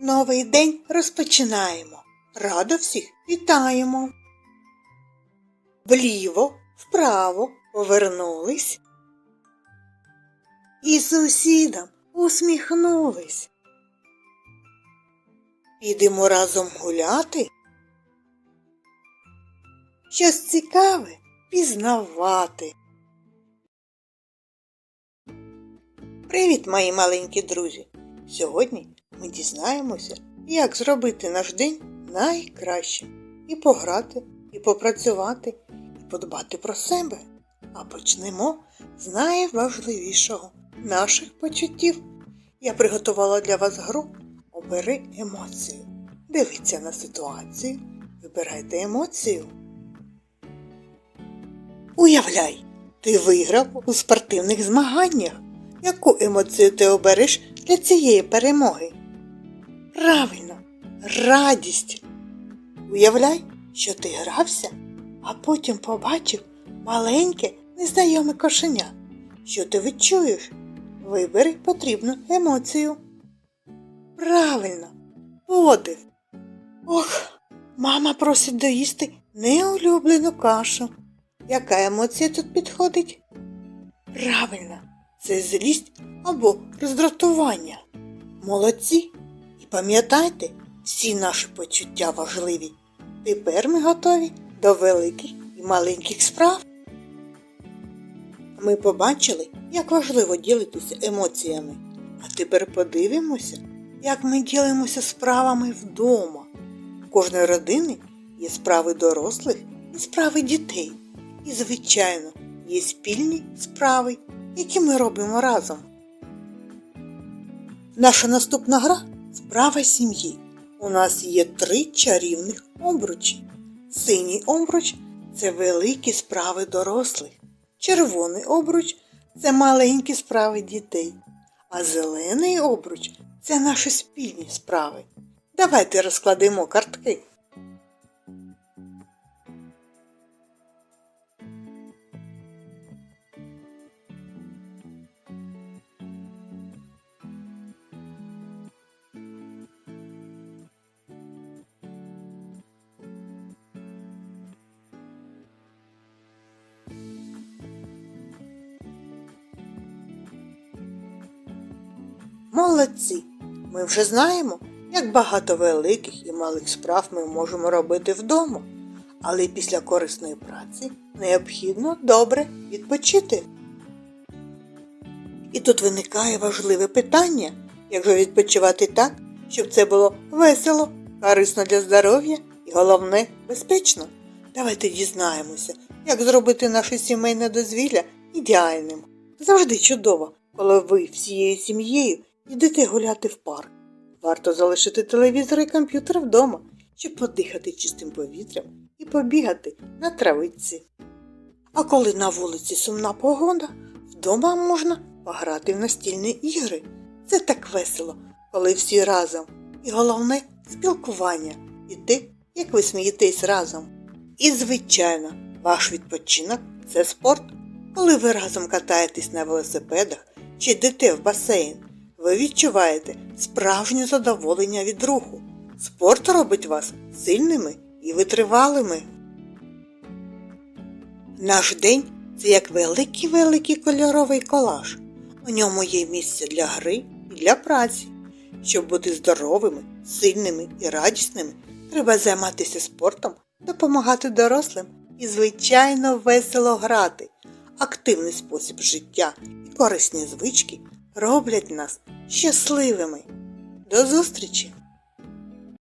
Новий день розпочинаємо. Радо всіх вітаємо. Вліво, вправо повернулись. І сусідам усміхнулись. Підемо разом гуляти. Щось цікаве пізнавати. Привіт, мої маленькі друзі! Сьогодні ми дізнаємося, як зробити наш день найкращим. І пограти, і попрацювати, і подбати про себе. А почнемо з найважливішого наших почуттів. Я приготувала для вас гру Обери емоцію. Дивіться на ситуацію, вибирайте емоцію. Уявляй, ти виграв у спортивних змаганнях. Яку емоцію ти обереш для цієї перемоги? Правильно, радість. Уявляй, що ти грався, а потім побачив маленьке незнайоме кошеня. Що ти відчуєш? Вибери потрібну емоцію. Правильно, подив. Ох, мама просить доїсти неулюблену кашу. Яка емоція тут підходить? Правильно, це злість або роздратування. Молодці. Пам'ятайте, всі наші почуття важливі. Тепер ми готові до великих і маленьких справ. Ми побачили, як важливо ділитися емоціями. А тепер подивимося, як ми ділимося справами вдома. У кожної родини є справи дорослих і справи дітей. І, звичайно, є спільні справи, які ми робимо разом. Наша наступна гра справа сім'ї. У нас є три чарівних обручі. Синій обруч це великі справи дорослих. Червоний обруч це маленькі справи дітей. А зелений обруч це наші спільні справи. Давайте розкладемо картки. Молодці! Ми вже знаємо, як багато великих і малих справ ми можемо робити вдома. Але після корисної праці необхідно добре відпочити. І тут виникає важливе питання, як же відпочивати так, щоб це було весело, корисно для здоров'я і головне безпечно. Давайте дізнаємося, як зробити наше сімейне дозвілля ідеальним. Завжди чудово, коли ви всією сім'єю йдете гуляти в парк. Варто залишити телевізор і комп'ютер вдома, щоб подихати чистим повітрям і побігати на травиці. А коли на вулиці сумна погода, вдома можна пограти в настільні ігри. Це так весело, коли всі разом. І головне спілкування і те, як ви смієтесь разом. І, звичайно, ваш відпочинок це спорт. Коли ви разом катаєтесь на велосипедах чи йдете в басейн, ви відчуваєте справжнє задоволення від руху. Спорт робить вас сильними і витривалими. Наш день це як великий великий кольоровий колаж. У ньому є місце для гри і для праці. Щоб бути здоровими, сильними і радісними, треба займатися спортом, допомагати дорослим і, звичайно, весело грати. Активний спосіб життя і корисні звички роблять нас щасливими. До зустрічі!